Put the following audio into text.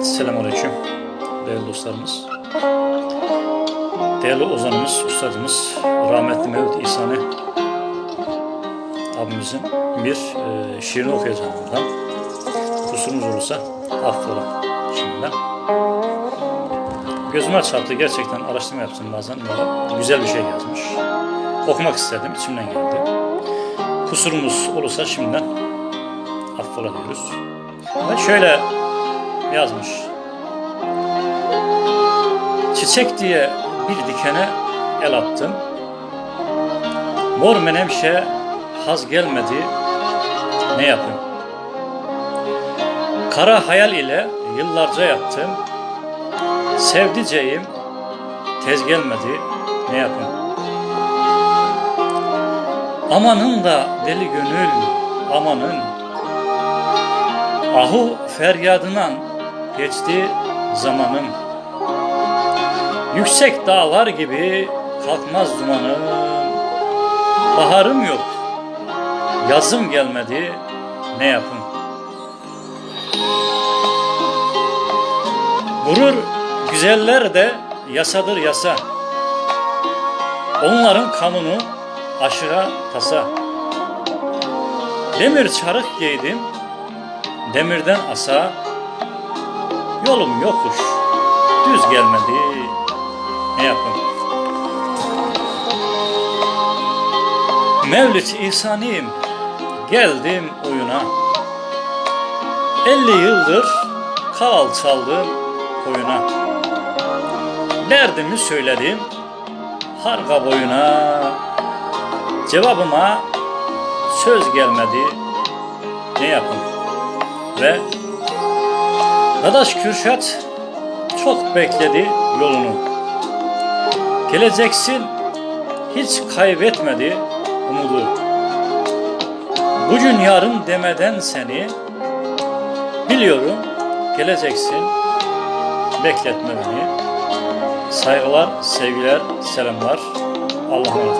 Evet, selamünaleyküm değerli dostlarımız. Değerli ozanımız, ustadımız, rahmetli Mevlüt İhsani abimizin bir e, şiirini okuyacağım buradan. Kusurumuz olursa affola şimdiden. Gözüme çarptı gerçekten araştırma yaptım bazen. Böyle güzel bir şey yazmış. Okumak istedim, içimden geldi. Kusurumuz olursa şimdiden affola diyoruz. Ve şöyle yazmış. Çiçek diye bir dikene el attım. Mor menevşe haz gelmedi ne yapayım? Kara hayal ile yıllarca yattım. Sevdiceğim tez gelmedi ne yapayım? Amanın da deli gönül amanın Ahu feryadından geçti zamanım. Yüksek dağlar gibi kalkmaz dumanım. Baharım yok. Yazım gelmedi. Ne yapın Vurur güzeller de yasadır yasa. Onların kanunu aşığa tasa. Demir çarık giydim Demirden asa Yolum yokuş Düz gelmedi. Ne yapayım? Mevlüt İhsaniyim Geldim oyuna. Elli yıldır Kaval çaldım koyuna. Derdimi söyledim Harka boyuna. Cevabıma Söz gelmedi. Ne yapayım? Ve Dadaş Kürşat çok bekledi yolunu. Geleceksin hiç kaybetmedi umudu. Bugün yarın demeden seni biliyorum geleceksin bekletme beni. Saygılar, sevgiler, selamlar. Allah'a emanet.